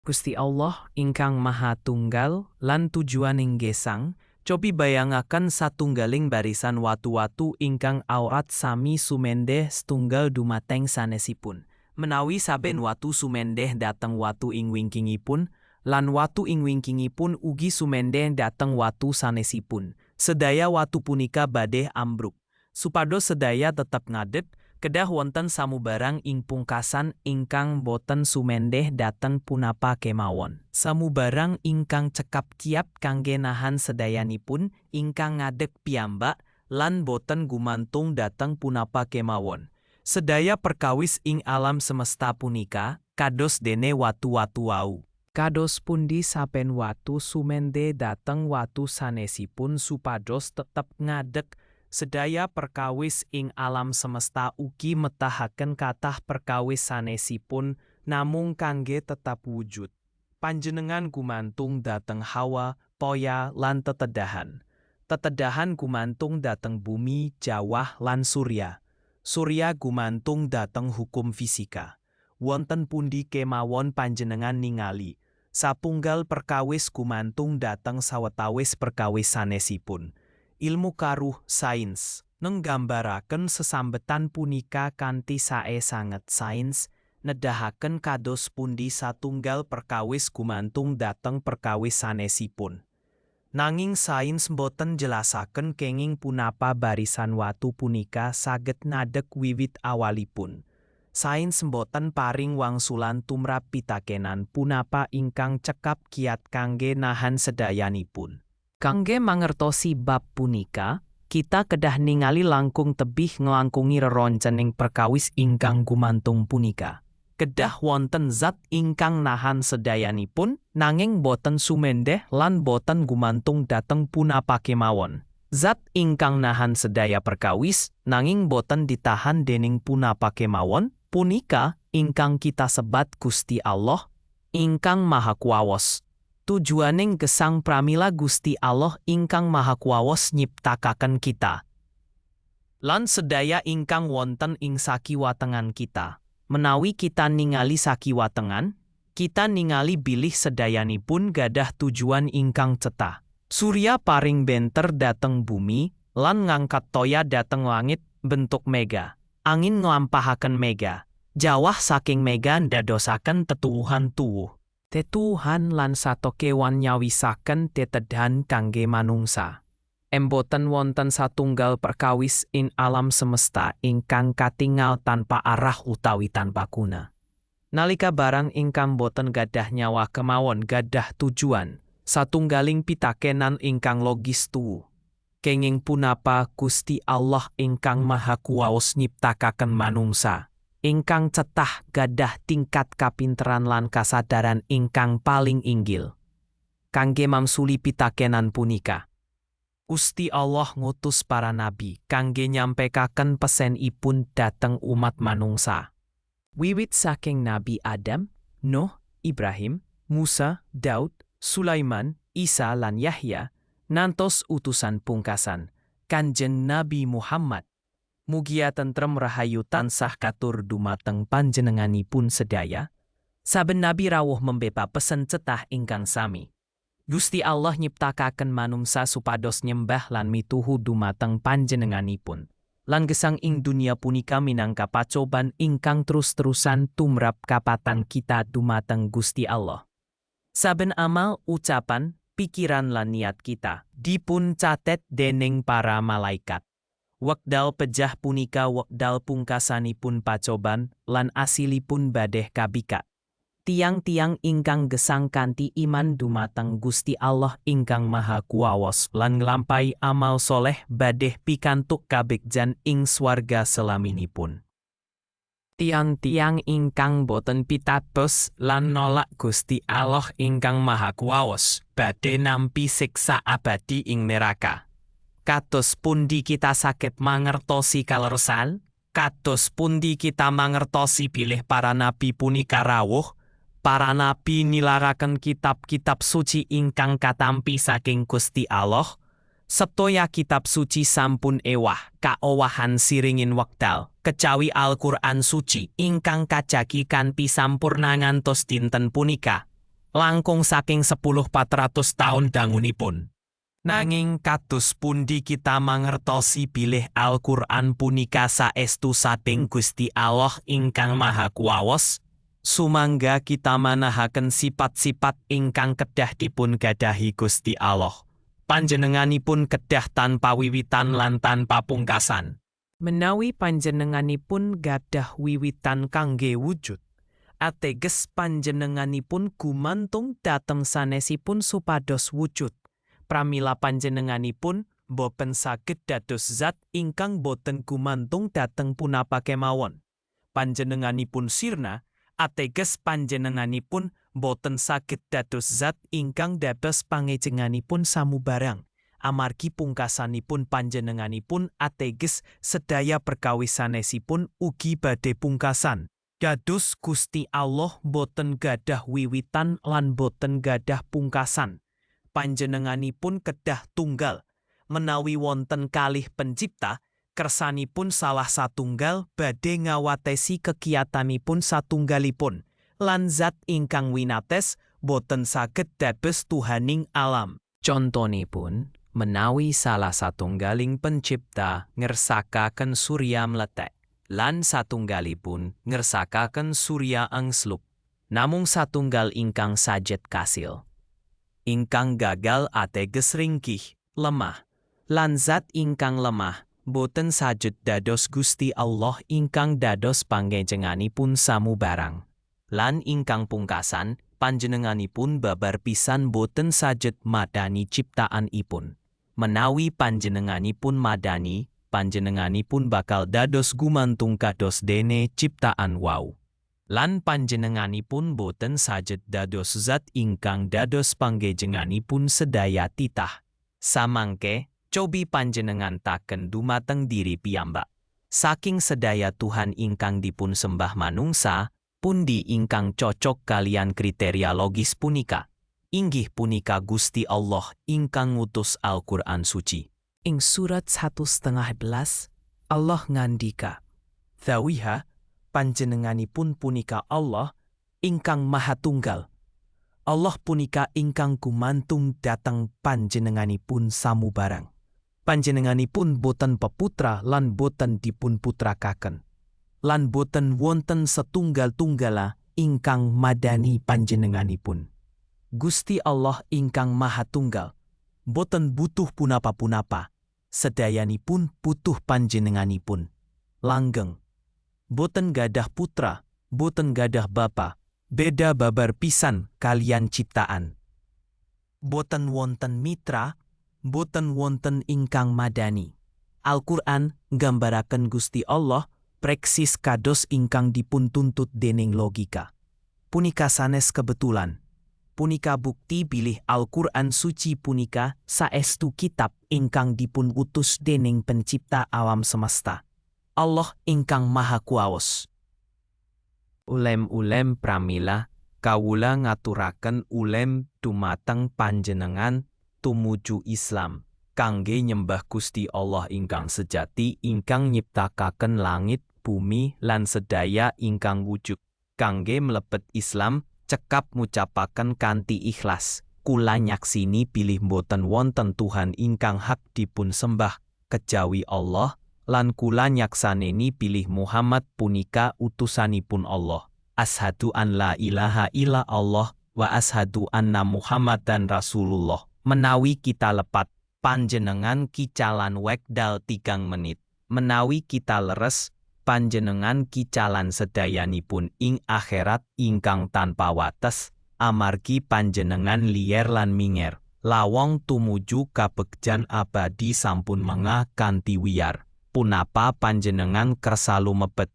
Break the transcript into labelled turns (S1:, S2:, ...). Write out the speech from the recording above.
S1: Gusti Allah ingkang maha tunggal lan tujuaning gesang, cobi bayangaken satunggaling barisan watu-watu ingkang aurat sami sumendeh setunggal dumateng sanesipun. Menawi saben watu sumendeh dateng watu ing wingkingipun, lan watu ing wingkingipun ugi sumendeh dateng watu sanesipun. Sedaya watu punika badeh ambruk. Supados sedaya tetap ngadep, kedah wonten samubarang ing pungkasan ingkang boten sumendeh dateng punapa kemawon. Samubarang ingkang cekap kiap kangge nahan sedayanipun ingkang ngadek piyambak lan boten gumantung dateng punapa kemawon. Sedaya perkawis ing alam semesta punika, kados dene watu-watu wau. Kados pundi saben watu sumende dateng watu sanesipun supados tetep ngadek sedaya perkawis ing alam semesta ugi metahaken kathah perkawis sanesipun namung kangge tetap wujud. Panjenengan gumantung dateng hawa, toya, lan tetedahan. Tetedahan gumantung dateng bumi, jawah, lan surya. Surya gumantung dateng hukum fisika. Wonten pundi kemawon panjenengan ningali. Sapunggal perkawis gumantung dateng sawetawis perkawis sanesipun ilmu karuh sains nenggambaraken sesambetan punika kanthi sae sanget sains nedahaken kados pundi satunggal perkawis gumantung dateng perkawis sanesipun. Nanging sains boten jelasaken kenging punapa barisan watu punika saged nadek wiwit awalipun. Sains boten paring wangsulan tumrap pitakenan punapa ingkang cekap kiat kangge nahan sedayanipun. Kangge mangertosi bab punika, kita kedah ningali langkung tebih ngelangkungi reroncening perkawis ingkang gumantung punika. Kedah wonten zat ingkang nahan sedayanipun, nanging boten sumendeh lan boten gumantung dateng punapa kemawon. Zat ingkang nahan sedaya perkawis, nanging boten ditahan dening punapa kemawon, punika ingkang kita sebat Gusti Allah, ingkang maha kuawos tujuaning gesang pramila Gusti Allah ingkang maha kuawos nyiptakaken kita. Lan sedaya ingkang wonten ing sakiwatengan kita. Menawi kita ningali sakiwatengan, kita ningali bilih sedayanipun gadah tujuan ingkang cetah. Surya paring benter dateng bumi, lan ngangkat toya dateng langit bentuk mega. Angin nglampahaken mega. Jawah saking mega ndadosaken tetuwuhan tuwuh tetuhan lan sato kewan nyawisaken tetedan kangge manungsa. Emboten wonten satunggal perkawis in alam semesta ingkang katingal tanpa arah utawi tanpa kuna. Nalika barang ingkang boten gadah nyawa kemawon gadah tujuan, satunggaling pitakenan ingkang logis tu. Kenging punapa Gusti Allah ingkang maha kuwaos nyiptakaken manungsa ingkang cetah gadah tingkat kapinteran lan kasadaran ingkang paling inggil. Kangge mamsuli pitakenan punika. Gusti Allah ngutus para nabi kangge nyampekaken pesen ipun dateng umat manungsa. Wiwit saking Nabi Adam, Nuh, Ibrahim, Musa, Daud, Sulaiman, Isa lan Yahya, nantos utusan pungkasan, kanjen Nabi Muhammad mugia tentrem rahayu tansah katur dumateng panjenenganipun sedaya, saben nabi rawuh membepa pesen cetah ingkang sami. Gusti Allah nyiptakaken manungsa supados nyembah lan mituhu dumateng panjenenganipun. Lan gesang ing dunia punika minangka pacoban ingkang terus-terusan tumrap kapatan kita dumateng Gusti Allah. Saben amal, ucapan, pikiran lan niat kita dipun catet dening para malaikat. Wekdal pejah punika wekdal pungkasanipun pacoban lan asilipun badeh kabika. Tiang-tiang ingkang gesang kanti iman dumateng Gusti Allah ingkang maha kuawas lan nglampahi amal soleh badeh pikantuk kabekjan ing swarga selaminipun. Tiang-tiang ingkang boten pitatos lan nolak Gusti Allah ingkang maha kuawas badhe nampi siksa abadi ing neraka. Kados pundi kita sakit mangertosi kaleresan, kados pundi kita mangertosi pilih para nabi punika rawuh, para nabi nilaraken kitab-kitab suci ingkang katampi saking Gusti Allah, setoya kitab suci sampun ewah kaowahan siringin wekdal, kecawi Al-Quran suci ingkang kajaki kanthi sampurna ngantos dinten punika, langkung saking 10 400 tahun dangunipun. Nanging kados pundi kita mangertosi bilih Al-Qur'an punika saestu sating Gusti Allah ingkang Maha Kuwaos, sumangga kita manahaken sifat-sifat ingkang kedah dipun gadahi Gusti Allah. Panjenenganipun kedah tanpa wiwitan lan tanpa pungkasan. Menawi panjenenganipun gadah wiwitan kangge wujud, ateges panjenenganipun gumantung dateng sanesipun supados wujud pramila panjenenganipun boten saged dados zat ingkang boten gumantung dateng punapa kemawon. Panjenenganipun sirna, ateges panjenenganipun boten saged dados zat ingkang dados pangejenganipun samubarang. Amargi pungkasanipun panjenenganipun ateges sedaya perkawisanesipun ugi badhe pungkasan. Dados Gusti Allah boten gadah wiwitan lan boten gadah pungkasan panjenenganipun kedah tunggal, menawi wonten kalih pencipta, kersanipun salah satunggal badhe ngawatesi kekiatanipun satunggalipun, lan zat ingkang winates boten saged dados tuhaning alam. Contonipun, menawi salah satunggaling pencipta ngersakaken surya meletek, lan satunggalipun ngersakaken surya angsluk, namung satunggal ingkang sajet kasil ingkang gagal ateges ringkih, lemah. Lan zat ingkang lemah, boten sajut dados Gusti Allah ingkang dados panggejenganipun samu barang. Lan ingkang pungkasan, panjenenganipun babar pisan boten sajut madani ciptaan ipun. Menawi panjenenganipun madani, panjenenganipun bakal dados gumantung kados dene ciptaan wau lan panjenenganipun boten sajet dados zat ingkang dados panggejenganipun sedaya titah. Samangke, cobi panjenengan taken dumateng diri piyambak. Saking sedaya Tuhan ingkang dipun sembah manungsa, pundi ingkang cocok kalian kriteria logis punika. Inggih punika Gusti Allah ingkang ngutus Al-Quran suci. Ing surat satu setengah belas, Allah ngandika, Thawiha, panjenenganipun punika Allah ingkang maha tunggal. Allah punika ingkang kumantung datang panjenenganipun samu barang. Panjenenganipun boten peputra lan boten dipun putrakaken. Lan boten wonten setunggal-tunggala ingkang madani panjenenganipun. Gusti Allah ingkang maha tunggal, boten butuh punapa-punapa, sedayanipun butuh panjenenganipun. Langgeng, boten gadah putra, boten gadah bapa, beda babar pisan kalian ciptaan. Boten wonten mitra, boten wonten ingkang madani. Al-Quran gambaraken Gusti Allah preksis kados ingkang dipun tuntut dening logika. Punika sanes kebetulan. Punika bukti bilih Al-Quran suci punika saestu kitab ingkang dipun utus dening pencipta alam semesta. Allah ingkang maha kuaos. Ulem-ulem pramila, kawula ngaturaken ulem dumateng panjenengan tumuju Islam, kangge nyembah Gusti Allah ingkang sejati ingkang nyiptakaken langit, bumi lan sedaya ingkang wujud, kangge mlebet Islam, cekap ngucapaken kanthi ikhlas. Kula nyaksini pilih boten wonten Tuhan ingkang hak dipun sembah, kejawi Allah, lan kula nyaksaneni pilih Muhammad punika utusanipun Allah. Ashadu an la ilaha illa Allah wa ashadu anna Muhammad dan Rasulullah. Menawi kita lepat, panjenengan kicalan wekdal tigang menit. Menawi kita leres, panjenengan kicalan sedayanipun ing akhirat ingkang tanpa wates, amargi panjenengan lier lan minger. Lawong tumuju kabegjan abadi sampun mengah kanti wiyar punapa panjenengan kersalu mebet